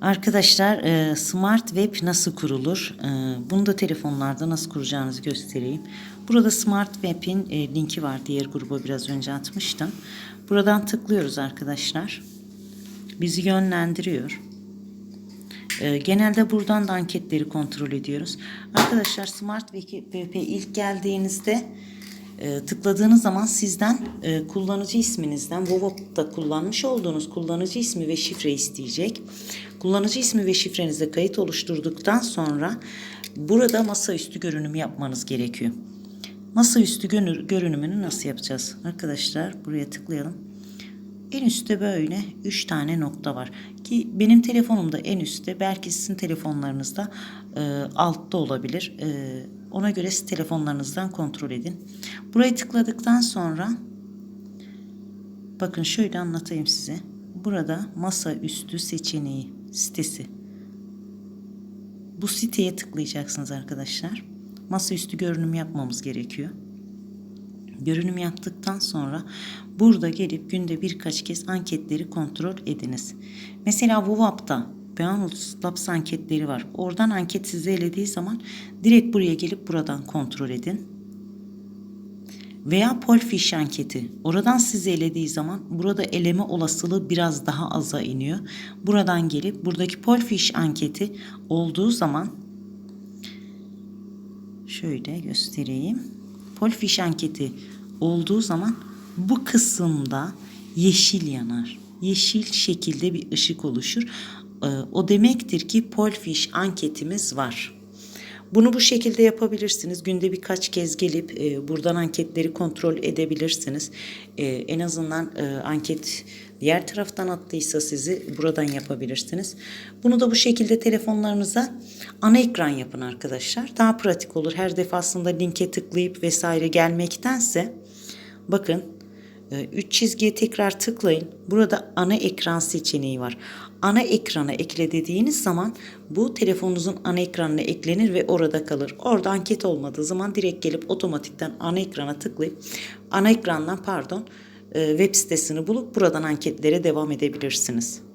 Arkadaşlar e, Smart Web nasıl kurulur? E, bunu da telefonlarda nasıl kuracağınızı göstereyim. Burada Smart Web'in e, linki var. Diğer gruba biraz önce atmıştım. Buradan tıklıyoruz arkadaşlar. Bizi yönlendiriyor. Genelde buradan da anketleri kontrol ediyoruz. Arkadaşlar Smart Web'e ilk geldiğinizde e, tıkladığınız zaman sizden e, kullanıcı isminizden WhatsApp'ta kullanmış olduğunuz kullanıcı ismi ve şifre isteyecek. Kullanıcı ismi ve şifrenize kayıt oluşturduktan sonra burada masaüstü görünüm yapmanız gerekiyor. Masaüstü görünümünü nasıl yapacağız? Arkadaşlar buraya tıklayalım. En üstte böyle 3 tane nokta var. Ki benim telefonumda en üstte belki sizin telefonlarınızda e, altta olabilir. E, ona göre siz telefonlarınızdan kontrol edin. Burayı tıkladıktan sonra bakın şöyle anlatayım size. Burada masa üstü seçeneği sitesi. Bu siteye tıklayacaksınız arkadaşlar. Masaüstü görünüm yapmamız gerekiyor. Görünüm yaptıktan sonra burada gelip günde birkaç kez anketleri kontrol ediniz. Mesela WhatsApp'ta Beanus Labs anketleri var. Oradan anket sizi elediği zaman direkt buraya gelip buradan kontrol edin. Veya Polfish anketi. Oradan sizi elediği zaman burada eleme olasılığı biraz daha aza iniyor. Buradan gelip buradaki Polfish anketi olduğu zaman şöyle göstereyim. Polfish anketi olduğu zaman bu kısımda yeşil yanar. Yeşil şekilde bir ışık oluşur. Ee, O demektir ki Polfish anketimiz var. Bunu bu şekilde yapabilirsiniz. Günde birkaç kez gelip e, buradan anketleri kontrol edebilirsiniz. E, en azından e, anket diğer taraftan attıysa sizi buradan yapabilirsiniz. Bunu da bu şekilde telefonlarınıza ana ekran yapın arkadaşlar. Daha pratik olur. Her defasında linke tıklayıp vesaire gelmektense bakın e, Üç çizgiye tekrar tıklayın. Burada ana ekran seçeneği var. Ana ekrana ekle dediğiniz zaman bu telefonunuzun ana ekranına eklenir ve orada kalır. Orada anket olmadığı zaman direkt gelip otomatikten ana ekrana tıklayıp ana ekrandan pardon e, web sitesini bulup buradan anketlere devam edebilirsiniz.